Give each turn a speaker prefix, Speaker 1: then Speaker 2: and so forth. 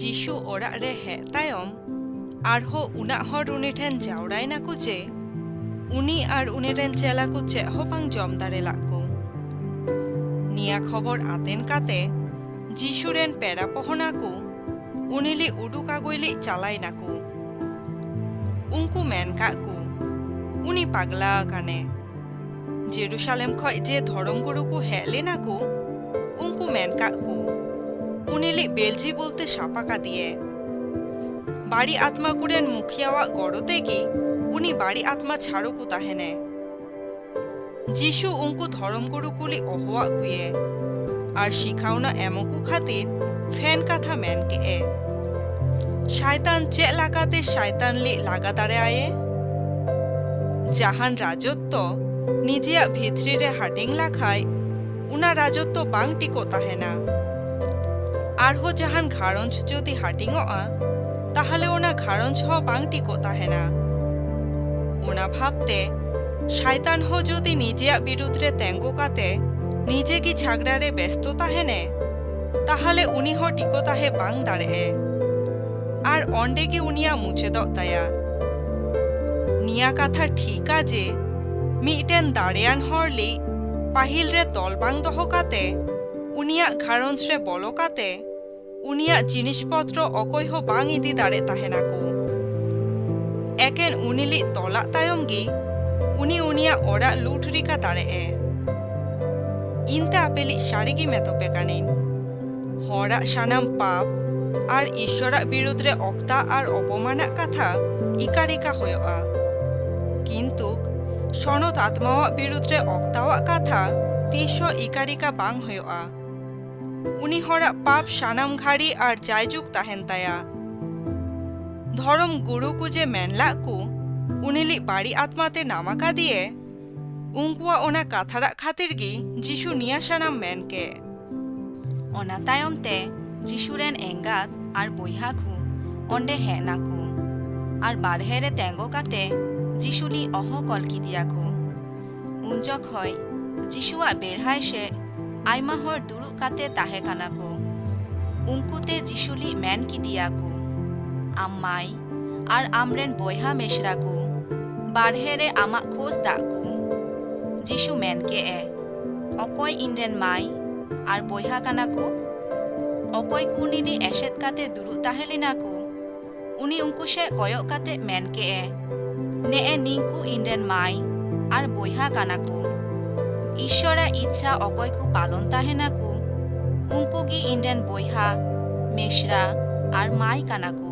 Speaker 1: ᱡᱤᱥᱩ ᱚᱲᱟᱜ ᱨᱮ ᱦᱮᱡ ᱛᱟᱭᱚᱢ ᱟᱨᱦᱚᱸ ᱩᱱᱟᱹᱜ ᱦᱚᱲ ᱩᱱᱤ ᱴᱷᱮᱱ ᱡᱟᱣᱨᱟᱭ ᱱᱟᱠᱚ ᱡᱮ ᱩᱱᱤ ᱟᱨ ᱩᱱᱤ ᱨᱮᱱ ᱪᱮᱞᱟ ᱠᱚ ᱪᱮᱫ ᱦᱚᱸ ᱵᱟᱝ ᱡᱚᱢ ᱫᱟᱲᱮ ᱞᱟᱜ ᱠᱚ ᱱᱤᱭᱟᱹ ᱠᱷᱚᱵᱚᱨ ᱟᱛᱮᱱ ᱠᱟᱛᱮ ᱡᱤᱥᱩ ᱨᱮᱱ ᱯᱮᱲᱟ ᱯᱚᱦᱚᱱᱟ ᱠᱚ ᱩᱱᱤᱞᱤ ᱩᱰᱩᱠ ᱟᱜᱚᱭᱞᱤ ᱪᱟᱞᱟᱭ ᱱᱟᱠᱚ ᱩᱱᱠᱩ ᱢᱮᱱ ᱠᱟᱜ ᱠᱚ ᱩᱱᱤ ᱯᱟᱜᱞᱟ ᱟᱠᱟᱱᱮ ᱡᱮᱨᱩᱥᱟᱞᱮᱢ ᱠᱷᱚᱡ ᱡᱮ ᱫᱷᱚᱨᱚᱢ ᱜᱩᱨᱩ ᱠᱚ ᱦᱮᱡ ᱞᱮᱱᱟ ᱠᱚ ᱩᱱᱠᱩ ᱢᱮᱱ ᱠᱟᱜ ᱠᱚ উনিলি বেলজি বলতে সাপাকা দিয়ে। বাড়ি আত্মা কুড়েন মুখিয়াওয়া গড়তে কি, উনি বাড়ি আত্মা ছাড়ুকু তাহেনে। যিশু উঙ্কু ধরম কুলি অহোয়া কুয়ে, আর শিখাওনা এমকু খাতির ফ্যান কাথা ম্যানকে এ শায়তান চে লাগাতে শায়তান লি লাগা দাঁড়ে আয়ে। জাহান রাজত্ব নিজিয়া ভিতরিরে হাটিং লাখায়, উনা রাজত্ব বাংটি টিকো তাহেনা। ᱟᱨᱦᱚᱸ ᱡᱟᱦᱟᱱ ᱜᱷᱟᱨᱚᱸᱡᱽ ᱡᱩᱫᱤ ᱦᱟᱹᱴᱤᱧᱚᱜᱼᱟ ᱛᱟᱦᱞᱮ ᱚᱱᱟ ᱜᱷᱟᱨᱚᱸᱡᱽ ᱦᱚᱸ ᱵᱟᱝ ᱴᱤᱠᱚᱜ ᱛᱟᱦᱮᱱᱟ ᱚᱱᱟ ᱵᱷᱟᱵᱛᱮ ᱥᱟᱭᱛᱟᱱ ᱦᱚᱸ ᱡᱩᱫᱤ ᱱᱤᱡᱮᱭᱟᱜ ᱵᱤᱨᱩᱫᱽ ᱨᱮ ᱛᱮᱸᱜᱳ ᱠᱟᱛᱮ ᱱᱤᱡᱮ ᱜᱮ ᱡᱷᱟᱜᱲᱟ ᱨᱮ ᱵᱮᱥᱛᱚ ᱛᱟᱦᱮᱱᱮ ᱛᱟᱦᱞᱮ ᱩᱱᱤ ᱦᱚᱸ ᱴᱤᱠᱚ ᱛᱟᱦᱮᱸ ᱵᱟᱝ ᱫᱟᱲᱮᱜᱼᱮ ᱟᱨ ᱚᱸᱰᱮ ᱜᱮ ᱩᱱᱤᱭᱟᱜ ᱢᱩᱪᱟᱹᱫᱚᱜ ᱛᱟᱭᱟ ᱱᱤᱭᱟᱹ ᱠᱟᱛᱷᱟ ᱴᱷᱤᱠᱟ ᱡᱮ ᱢᱤᱫᱴᱮᱱ ᱫᱟᱲᱮᱭᱟᱱ ᱦᱚᱲ ᱞᱤ ᱯᱟᱹᱦᱤᱞ ᱨᱮ ᱛᱚᱞ ᱵᱟᱝ ᱫᱚᱦᱚ ᱠᱟᱛᱮ ᱩᱱᱤᱭᱟᱜ ᱜᱷᱟᱨᱚᱸᱡᱽ ᱨᱮ ᱵᱚᱞᱚ ᱠᱟᱛᱮ ᱩᱱᱤᱭᱟᱜ ᱡᱤᱱᱤᱥ ᱯᱚᱛᱨᱚ ᱚᱠᱚᱭ ᱦᱚᱸ ᱵᱟᱝ ᱤᱫᱤ ᱫᱟᱲᱮ ᱛᱟᱦᱮᱱᱟ ᱠᱚ ᱮᱠᱮᱱ ᱩᱱᱤᱞᱤᱡ ᱛᱚᱞᱟᱜ ᱛᱟᱭᱚᱢ ᱜᱮ ᱩᱱᱤ ᱩᱱᱤᱭᱟᱜ ᱚᱲᱟᱜ ᱞᱩᱴ ᱨᱤᱠᱟ ᱫᱟᱲᱮᱜᱼᱮ ᱤᱧᱛᱮ ᱟᱯᱮᱞᱤᱡ ᱥᱟᱹᱨᱤᱜᱮ ᱢᱮᱛᱚᱯᱮ ᱠᱟᱹᱱᱟᱹᱧ ᱦᱚᱲᱟᱜ ᱥᱟᱱᱟᱢ ᱯᱟᱯ ᱟᱨ ᱤᱥᱥᱚᱨᱟᱜ ᱵᱤᱨᱩᱫᱽ ᱨᱮ ᱚᱠᱛᱟ ᱟᱨ ᱚᱯᱚᱢᱟᱱᱟᱜ ᱠᱟᱛᱷᱟ ᱤᱠᱟᱨᱤᱠᱟ ᱦᱩᱭᱩᱜᱼᱟ ᱠᱤᱱᱛᱩ ᱥᱚᱱᱚᱛ ᱟᱛᱢᱟᱣᱟᱜ ᱵᱤᱨᱩᱫᱽ ᱨᱮ ᱚᱠᱛᱟᱣᱟᱜ ᱠᱟᱛᱷᱟ ᱛᱤᱥᱦᱚᱸ ᱤᱠᱟᱨᱤᱠᱟ ᱵᱟᱝ ᱦᱩᱭᱩᱜᱼᱟ ᱩᱱᱤ ᱦᱚᱲᱟᱜ ᱯᱟᱯ ᱥᱟᱱᱟᱢ ᱜᱷᱟᱹᱲᱤ ᱟᱨ ᱡᱟᱭᱡᱩᱜ ᱛᱟᱦᱮᱱ ᱛᱟᱭᱟ ᱫᱷᱚᱨᱚᱢ ᱜᱩᱨᱩ ᱠᱚ ᱡᱮ ᱢᱮᱱᱞᱟᱜ ᱠᱚ ᱩᱱᱤᱞᱤᱡ ᱵᱟᱹᱲᱤᱡ ᱟᱛᱢᱟᱛᱮ ᱱᱟᱢᱟᱠᱟ ᱫᱤᱭᱮ ᱩᱱᱠᱩᱣᱟᱜ ᱚᱱᱟ ᱠᱟᱛᱷᱟᱨᱟᱜ ᱠᱷᱟᱹᱛᱤᱨ ᱜᱮ ᱡᱤᱥᱩ ᱱᱤᱭᱟ ᱥᱟᱱᱟᱢ ᱢᱮᱱ ᱠᱮ
Speaker 2: ᱚᱱᱟ ᱛᱟᱭᱚᱢ ᱛᱮ ᱡᱤᱥᱩ ᱨᱮᱱ ᱮᱸᱜᱟᱛ ᱟᱨ ᱵᱚᱭᱦᱟ ᱠᱚ ᱚᱸᱰᱮ ᱦᱮᱡ ᱱᱟᱠᱚ ᱟᱨ ᱵᱟᱨᱦᱮ ᱨᱮ ᱛᱮᱸᱜᱚ ᱠᱟᱛᱮ ᱡᱤᱥᱩᱞᱤ ᱚᱦᱚ ᱠᱚᱞ ᱠᱤᱫᱤᱭᱟᱠᱚ ᱩᱱ ᱡᱚᱠᱷᱚᱡ ᱡᱤᱥᱩᱣᱟᱜ ᱵᱮᱲᱦᱟᱭ ᱥᱮ ᱟᱭᱢᱟ ᱦᱚᱲ ᱫᱩᱲᱩᱵ ᱠᱟᱛᱮ ᱛᱟᱦᱮᱸ ᱠᱟᱱᱟ ᱠᱚ ᱩᱱᱠᱩ ᱛᱮ ᱡᱤᱥᱩ ᱞᱤ ᱢᱮᱱ ᱠᱤᱫᱤᱭᱟᱠᱚ ᱟᱢ ᱢᱟᱭ ᱟᱨ ᱟᱢᱨᱮᱱ ᱵᱚᱭᱦᱟ ᱢᱤᱥᱨᱟ ᱠᱚ ᱵᱟᱨᱦᱮ ᱨᱮ ᱟᱢᱟᱜ ᱠᱷᱳᱡ ᱫᱟᱜ ᱠᱚ ᱡᱤᱥᱩ ᱢᱮᱱ ᱠᱮᱜᱼᱮ ᱚᱠᱚᱭ ᱤᱧᱨᱮᱱ ᱢᱟᱭ ᱟᱨ ᱵᱚᱭᱦᱟ ᱠᱟᱱᱟ ᱠᱚ ᱚᱠᱚᱭ ᱠᱚ ᱩᱱᱤ ᱞᱤ ᱮᱥᱮᱫ ᱠᱟᱛᱮ ᱫᱩᱲᱩᱵ ᱛᱟᱦᱮᱸ ᱞᱮᱱᱟ ᱠᱚ ᱩᱱᱤ ᱩᱱᱠᱩ ᱥᱮᱫ ᱠᱚᱭᱚᱜ ᱠᱟᱛᱮ ᱢᱮᱱ ᱠᱮᱜᱼᱮ ᱱᱮᱜᱼᱮ ᱱᱤᱝᱠᱩ ᱤᱧᱨᱮᱱ ᱢᱟᱭ ᱟᱨ ᱵᱚᱭᱦᱟ ᱠᱟᱱᱟ ᱠᱚ ঈশ্বরাᱜ ইচ্ছা অকয় কু পালন তাহেনা কু উনকু গি ইন্ডেন বইহা মেশরা আর মাই কানা কু